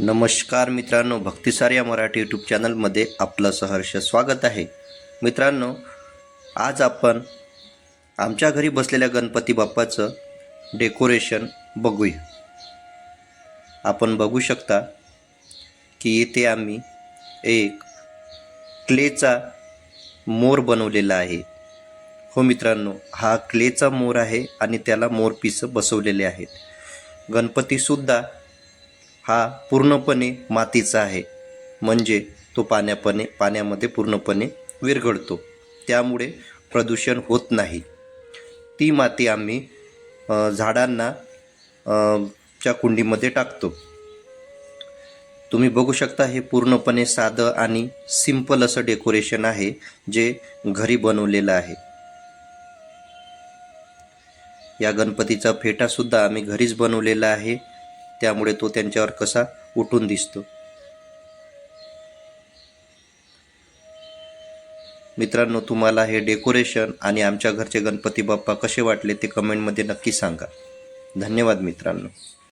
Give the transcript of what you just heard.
नमस्कार मित्रांनो भक्तिसार या मराठी यूट्यूब चॅनलमध्ये आपलं सहर्ष स्वागत आहे. मित्रांनो आज आपण आमच्या घरी बसलेल्या गणपती बाप्पाचं डेकोरेशन बघूया. आपण बघू शकता की इथे आम्ही एक क्लेचा मोर बनवलेला आहे. हो मित्रांनो हा क्लेचा मोर आहे आणि त्याला मोरपीसं बसवलेले आहेत. गणपतीसुद्धा हा पूर्णपणे मातीचा आहे. म्हणजे तो पाण्यापणे पाण्यामध्ये पूर्णपणे विरघळतो. त्यामुळे प्रदूषण होत नाही. ती माती आम्ही झाडांना च्या कुंडीमध्ये टाकतो. तुम्ही बघू शकता हे पूर्णपणे साधं आणि सिंपल असं डेकोरेशन आहे जे घरी बनवलेलं आहे. या गणपतीचा फेटासुद्धा आम्ही घरीच बनवलेला आहे. त्यामुळे तो त्यांच्यावर कसा उठून दिसतो? मित्रांनो तुम्हाला हे डेकोरेशन आणि आमच्या घरचे गणपती बाप्पा कसे वाटले ते कमेंटमध्ये नक्की सांगा. धन्यवाद मित्रांनो.